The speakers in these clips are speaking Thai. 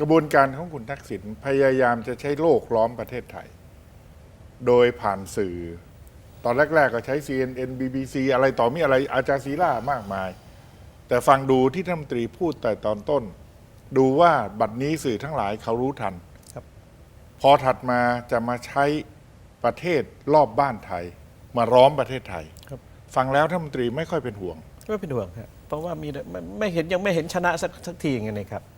กระบวนการของคุณทักษิณพยายามจะใช้โลกล้อมประเทศไทย โดยผ่านสื่อ ตอนแรก ๆ ก็ใช้ CNN BBC อะไรต่อมีอะไรอาจารย์ศีล่ามากมาย แต่ฟังดูที่ท่านรัฐมนตรีพูดแต่ตอนต้น ดูว่าบัดนี้สื่อทั้งหลายเขารู้ทันครับพอถัดมาจะมาใช้ประเทศรอบบ้านไทย มาร้อมประเทศไทยครับฟังแล้วท่านรัฐมนตรีไม่ค่อยเป็นห่วง ไม่เป็นห่วงครับเพราะว่ามีไม่ไม่เห็นยังไม่เห็นชนะสักสักทีไงนี่ครับอืม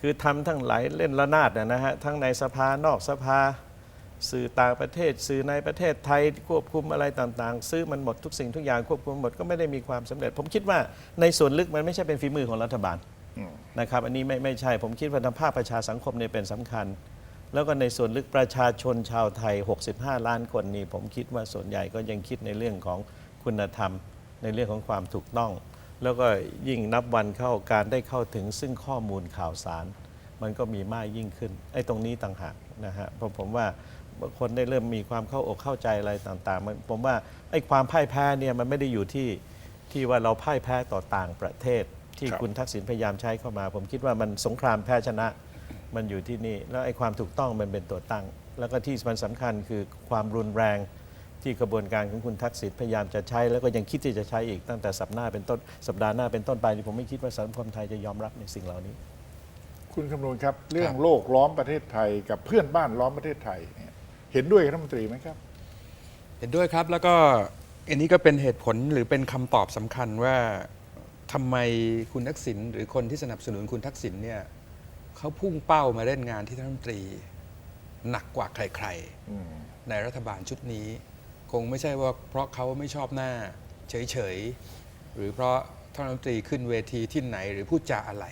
คือทำทั้งหลายเล่นระนาดนะนะฮะทั้งในสภานอกสภา สื่อต่างประเทศ สื่อในประเทศไทยควบคุมอะไรต่างๆ ซื้อมันหมดทุกสิ่งทุกอย่างควบคุมหมดก็ไม่ได้มีความสำเร็จ ผมคิดว่าในส่วนลึกมันไม่ใช่เป็นฝีมือของรัฐบาลอืมนะครับอันนี้ไม่ไม่ใช่ผมคิดว่าทางภาคประชาสังคมเนี่ยเป็นสำคัญ แล้วก็ในส่วนลึกประชาชนชาวไทย 65 ล้านคนนี้ผมคิดว่าส่วนใหญ่ก็ยังคิดในเรื่องของคุณธรรม ในเรื่องของความถูกต้อง แล้วก็ยิ่งนับวันเข้าการได้เข้าถึงซึ่งข้อมูลข่าวสาร มันก็มีมากยิ่งขึ้นไอ้ตรงนี้ต่างหากนะฮะเพราะผมว่าคนได้เริ่มมีความเข้าอกเข้าใจอะไรต่างๆมันผมว่าไอ้ความพ่ายแพ้เนี่ยมันไม่ได้อยู่ที่ที่ว่าเราพ่ายแพ้ต่อต่างประเทศ ที่ครับคุณทักษิณพยายามใช้เข้ามา ผมคิดว่ามันสงครามแพ้ชนะมันอยู่ที่นี่ แล้วไอ้ความถูกต้องมันเป็นตัวตั้ง แล้วก็ที่มันสำคัญคือความรุนแรง ที่กระบวนการของคุณทักษิณพยายามจะใช้ แล้วก็ยังคิดที่จะใช้อีกตั้งแต่สัปดาห์หน้าเป็นต้นสัปดาห์หน้าเป็นต้นไปนี่ผมไม่คิดว่าสังคมไทยจะยอมรับในสิ่งเหล่านี้ คุณคำนวณครับ เรื่องโลกล้อมประเทศไทย กับเพื่อนบ้านล้อมประเทศไทยเนี่ยเห็นด้วยกับรัฐมนตรีไหมครับ เห็นด้วยครับแล้วก็อันนี้ก็เป็นเหตุผลหรือเป็นคำตอบสำคัญว่าทำไมคุณทักษิณหรือคนที่สนับสนุนคุณทักษิณเนี่ยเขาพุ่งเป้ามาเล่นงานที่ท่านรัฐมนตรี หนักกว่าใครอืมๆในรัฐบาลชุดนี้ คงไม่ใช่ว่าเพราะเขาไม่ชอบหน้าเฉยๆ หรือเพราะท่านรัฐมนตรีขึ้นเวทีที่ไหนหรือพูดจาอะไร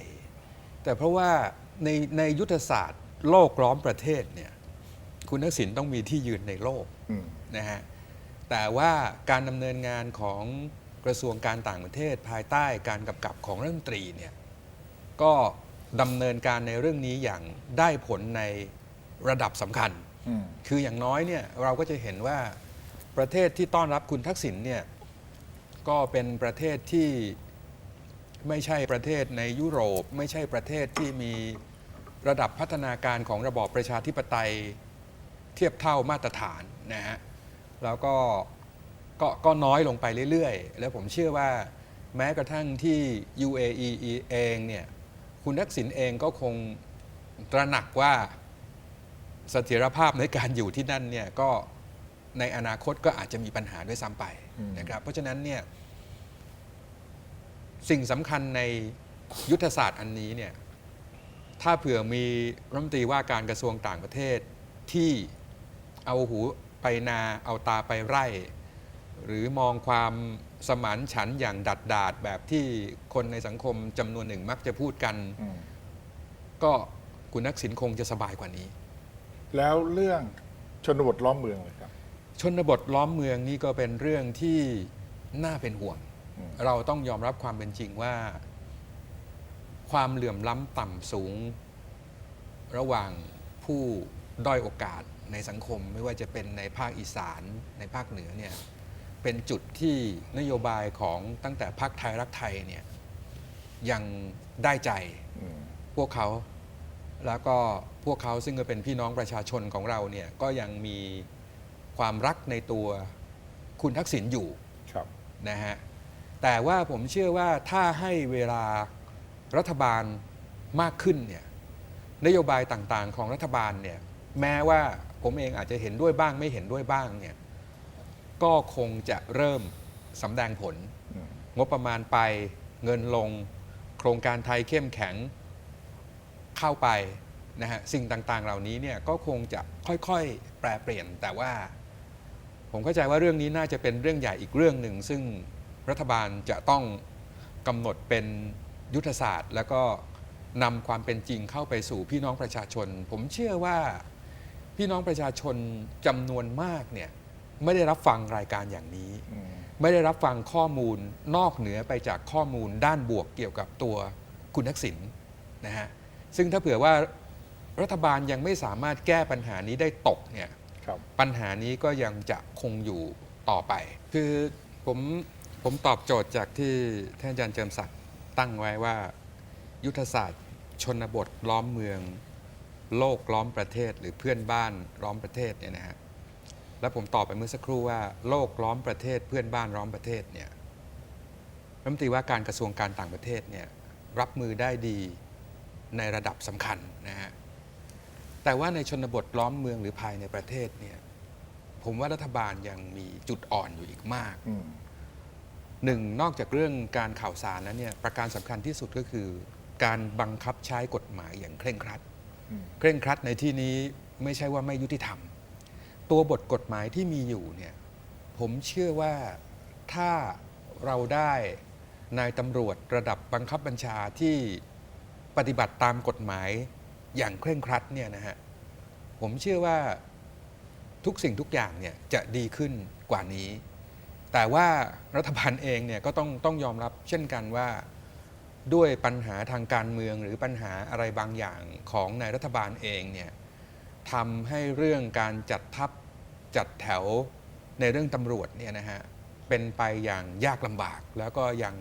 แต่เพราะว่าในในยุทธศาสตร์โลกล้อมประเทศเนี่ยคุณทักษิณต้องมีที่ยืนในโลกนะฮะแต่ว่าการดำเนินงานของกระทรวงการต่างประเทศ ภายใต้การกำกับของรัฐมนตรีเนี่ยก็ดำเนินการในเรื่องนี้อย่างได้ผลในระดับสำคัญ คืออย่างน้อยเนี่ยเราก็จะเห็นว่า ประเทศที่ต้อนรับคุณทักษิณเนี่ยก็เป็นประเทศที่ไม่ใช่ประเทศในยุโรป ไม่ใช่ประเทศที่มีระดับพัฒนาการของระบอบประชาธิปไตยเทียบเท่ามาตรฐานนะฮะแล้วก็ก็ก็น้อยลงไปเรื่อยๆ แล้วผมเชื่อว่าแม้กระทั่งที่ UAE เองเนี่ยคุณทักษิณเองก็คงตระหนักว่าเสถียรภาพในการอยู่ที่นั่นเนี่ยก็ ในอนาคตก็อาจจะมีปัญหาด้วยซ้ำไปอืมนะครับ เพราะฉะนั้นเนี่ยสิ่งสำคัญในยุทธศาสตร์อันนี้เนี่ยถ้าเผื่อมีรัฐมนตรีว่าการกระทรวงต่างประเทศที่เอาหูไปนาเอาตาไปไร่ หรือมองความสมานฉันท์อย่างดัดดาดแบบที่คนในสังคมจำนวนหนึ่งมักจะพูดกันอืมก็คุณนักสินคงจะสบายกว่านี้ แล้วเรื่องชนบทล้อมเมืองเลยครับ ชนบทล้อมเมืองนี่ก็เป็นเรื่องที่น่าเป็นห่วงอืมเราต้องยอมรับความเป็นจริงว่า ความเหลื่อมล้ำต่ำสูง ระหว่างผู้ด้อยโอกาสในสังคมไม่ว่าจะเป็นในภาคอีสานในภาคเหนือเนี่ยเป็นจุดที่นโยบายของตั้งแต่พรรคไทยรักไทยเนี่ยยังได้ใจอืมพวกเขาแล้วก็พวกเขาซึ่งก็เป็นพี่น้องประชาชนของเราเนี่ยก็ยังมี ความรักในตัวคุณทักษิณอยู่ครับนะฮะแต่ว่าผมเชื่อว่าถ้าให้เวลารัฐบาลมากขึ้นเนี่ยนโยบายต่างๆ ของรัฐบาลเนี่ยแม้ว่าผมเองอาจจะเห็นด้วยบ้างไม่เห็นด้วยบ้างเนี่ยก็คงจะเริ่มสำแดงผลอืมงบประมาณไปเงินลง โครงการไทยเข้มแข็งเข้าไปนะฮะสิ่งต่างๆเหล่านี้เนี่ยก็คงจะค่อยๆ แปรเปลี่ยนแต่ว่า ผมเข้าใจว่าเรื่องนี้น่าจะเป็นเรื่องใหญ่อีกเรื่องหนึ่ง ซึ่งรัฐบาลจะต้องกำหนดเป็นยุทธศาสตร์ แล้วก็นำความเป็นจริงเข้าไปสู่พี่น้องประชาชน ผมเชื่อว่าพี่น้องประชาชนจำนวนมากเนี่ยไม่ได้รับฟังรายการอย่างนี้อืมไม่ได้รับฟังข้อมูลนอกเหนือไปจากข้อมูลด้านบวกเกี่ยวกับตัวคุณทักษิณนะฮะซึ่งถ้าเผื่อว่ารัฐบาลยังไม่สามารถแก้ปัญหานี้ได้ตกเนี่ยครับ ปัญหานี้ก็ยังจะคงอยู่ต่อไป คือผมผมตอบโจทย์จากที่ท่านอาจารย์เจิมศักดิ์ตั้งไว้ว่า ยุทธศาสตร์ ชนบทล้อมเมือง โลกล้อมประเทศหรือเพื่อนบ้านล้อมประเทศเนี่ยนะฮะแล้วผมตอบไปเมื่อสักครู่ว่า โลกล้อมประเทศ เพื่อนบ้านล้อมประเทศเนี่ยรัฐมนตรีว่าการกระทรวงการต่างประเทศเนี่ยรับมือได้ดีในระดับสำคัญนะฮะ แต่ว่าในชนบทล้อมเมืองหรือภายในประเทศเนี่ยผมว่ารัฐบาลยังมีจุดอ่อนอยู่อีกมากอืมหนึ่งนอกจากเรื่องการข่าวสารแล้วเนี่ยประการสำคัญที่สุดก็คือ การบังคับใช้กฎหมายอย่างเคร่งครัดอืมเคร่งครัดในที่นี้ไม่ใช่ว่าไม่ยุติธรรม ตัวบทกฎหมายที่มีอยู่เนี่ยผมเชื่อว่าถ้าเราได้นายตำรวจระดับบังคับบัญชาที่ปฏิบัติตามกฎหมาย อย่างเคร่งครัดเนี่ยนะฮะผมเชื่อว่าทุกสิ่งทุกอย่างเนี่ยจะดีขึ้นกว่านี้ แต่ว่ารัฐบาลเองเนี่ยก็ต้องต้องยอมรับเช่นกันว่าด้วยปัญหาทางการเมืองหรือปัญหาอะไรบางอย่างของในรัฐบาลเองเนี่ยทำให้เรื่องการจัดทัพจัดแถวในเรื่องตำรวจเนี่ยนะฮะเป็นไปอย่างยากลำบากแล้วก็ยัง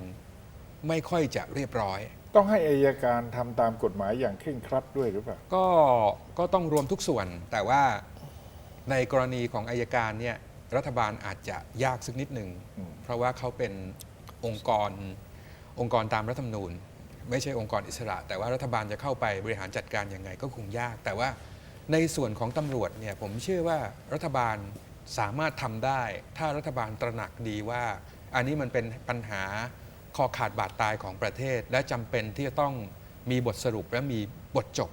ไม่ค่อยจะเรียบร้อย ต้องให้อายการทำตามกฎหมายอย่างเคร่งครัดด้วยหรือเปล่า ก็ก็ต้องรวมทุกส่วน แต่ว่าในกรณีของอายการเนี่ยรัฐบาลอาจจะยากสักนิดหนึ่งอืม เพราะว่าเขาเป็นองค์กรองค์กรตามรัฐธรรมนูญ ไม่ใช่องค์กรอิสระ แต่ว่ารัฐบาลจะเข้าไปบริหารจัดการยังไงก็คงยาก แต่ว่าในส่วนของตำรวจเนี่ยผมเชื่อว่ารัฐบาลสามารถทำได้ ถ้ารัฐบาลตระหนักดีว่า อันนี้มันเป็นปัญหา คอขาดบาดตายของประเทศ และจำเป็นที่จะต้องมีบทสรุปและมีบทจบ